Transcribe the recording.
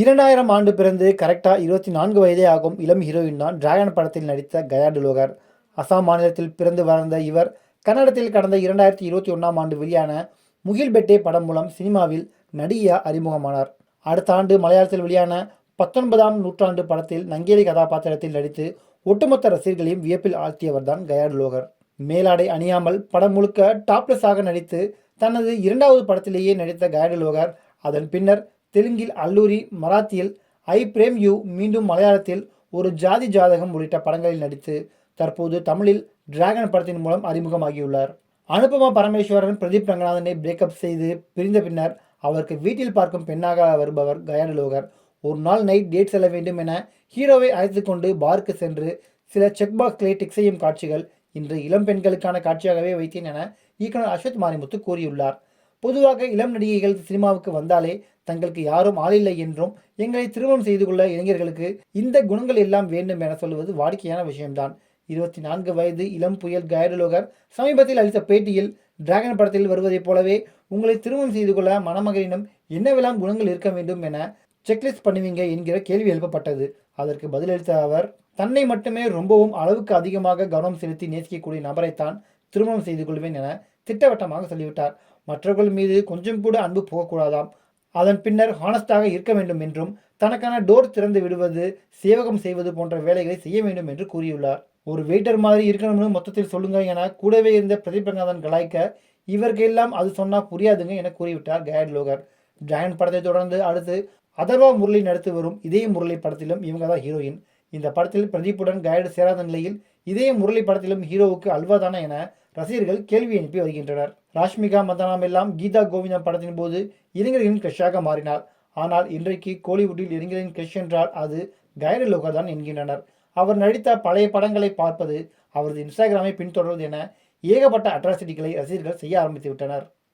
இரண்டாயிரம் ஆண்டு பிறந்து கரெக்டாக இருபத்தி நான்கு வயதே ஆகும் இளம் ஹீரோயின் தான் டிராகன் படத்தில் நடித்த கயா டுலோகர். அசாம் மாநிலத்தில் பிறந்து வளர்ந்த இவர் கன்னடத்தில் கடந்த இரண்டாயிரத்தி இருபத்தி ஒன்றாம் ஆண்டு வெளியான முகில் பெட்டே படம் மூலம் சினிமாவில் நடிகையாக அறிமுகமானார். அடுத்த ஆண்டு மலையாளத்தில் வெளியான பத்தொன்பதாம் நூற்றாண்டு படத்தில் நங்கேலி கதாபாத்திரத்தில் நடித்து ஒட்டுமொத்த ரசிகர்களையும் வியப்பில் ஆழ்த்தியவர் தான் கயா லோகர் மேலாடை அணியாமல் படம் முழுக்க டாப்லெஸ்ஸாக நடித்து தனது இரண்டாவது படத்திலேயே நடித்த கயா லோகர் அதன் பின்னர் தெலுங்கில் அல்லூரி மராத்தியில் ஐ பிரேம் யூ மீண்டும் மலையாளத்தில் ஒரு ஜாதி ஜாதகம் உள்ளிட்ட படங்களில் நடித்து தற்போது தமிழில் டிராகன் படத்தின் மூலம் அறிமுகமாகியுள்ளார். அனுபமா பரமேஸ்வரன் பிரதீப் ரங்கநாதனை பிரேக்கப் செய்து பிரிந்த பின்னர் அவருக்கு வீட்டில் பார்க்கும் பெண்ணாக வருபவர் கயானலோகர் ஒரு நாள் நைட் டேட் செல்ல வேண்டும் என ஹீரோவை அழைத்து கொண்டு பார்க்கு சென்று சில செக் பாக்ஸ்களை டிக் செய்யும் காட்சிகள் இன்று இளம் பெண்களுக்கான காட்சியாகவே வைத்தேன் என இயக்குனர் அஸ்வத் மாரிமுத்து கூறியுள்ளார். பொதுவாக இளம் நடிகைகள் சினிமாவுக்கு வந்தாலே தங்களுக்கு யாரும் ஆளில்லை என்றும் எங்களை திருமணம் செய்து கொள்ள இளைஞர்களுக்கு இந்த குணங்கள் எல்லாம் வேண்டும் என சொல்லுவது வாடிக்கையான விஷயம்தான். இருபத்தி நான்கு வயது இளம் புயல் கயடலோகர் சமீபத்தில் அளித்த பேட்டியில் டிராகன் படத்தில் வருவதைப் போலவே உங்களை திருமணம் செய்து கொள்ள மணமகனிடம் என்னவெல்லாம் குணங்கள் இருக்க வேண்டும் என செக்லிஸ்ட் பண்ணுவீங்க என்கிற கேள்வி எழுப்பப்பட்டது. அதற்கு பதிலளித்த அவர் தன்னை மட்டுமே ரொம்பவும் அளவுக்கு அதிகமாக கவனம் செலுத்தி நேசிக்கக்கூடிய நபரைத்தான் திருமணம் செய்து கொள்வேன் என திட்டவட்டமாக சொல்லிவிட்டார். மற்றவர்கள் மீது கொஞ்சம் கூட அன்பு போகக்கூடாதாம். அதன் பின்னர் ஹானஸ்டாக இருக்க வேண்டும் என்றும் தனக்கான டோர் திறந்து விடுவது சேவகம் செய்வது போன்ற வேலைகளை செய்ய வேண்டும் என்று கூறியுள்ளார். ஒரு வெயிட்டர் மாதிரி இருக்கணும்னு மொத்தத்தில் சொல்லுங்க என கூடவே இருந்த பிரதீபநாதன் கலாய்க்க இவருக்கு எல்லாம் அது சொன்னால் புரியாதுங்க என கூறிவிட்டார் கயட் லோகர். ஜாயன் படத்தை தொடர்ந்து அடுத்து அதர்வா முரளி நடித்து வரும் இதய முரளி படத்திலும் இவங்க தான் ஹீரோயின். இந்த படத்தில் பிரதீப்புடன் கயடு சேராத நிலையில் இதய முரளி படத்திலும் ஹீரோவுக்கு அல்வா தானே என ரசிகர்கள் கேள்வி அனுப்பி வருகின்றனர். ராஷ்மிகா மந்தனாம் எல்லாம் கீதா கோவிந்தம் படத்தின் போது இளைஞர்களின் கிரஷாக மாறினார். ஆனால் இன்றைக்கு கோலிவுட்டில் இளைஞரின் கிரஷ் என்றால் அது கயடு லோகாதான் தான் என்கின்றனர். அவர் நடித்த பழைய படங்களை பார்ப்பது அவரது இன்ஸ்டாகிராமை பின்தொடர்வது என ஏகப்பட்ட அட்ராசிட்டிகளை ரசிகர்கள் செய்ய ஆரம்பித்து விட்டனர்.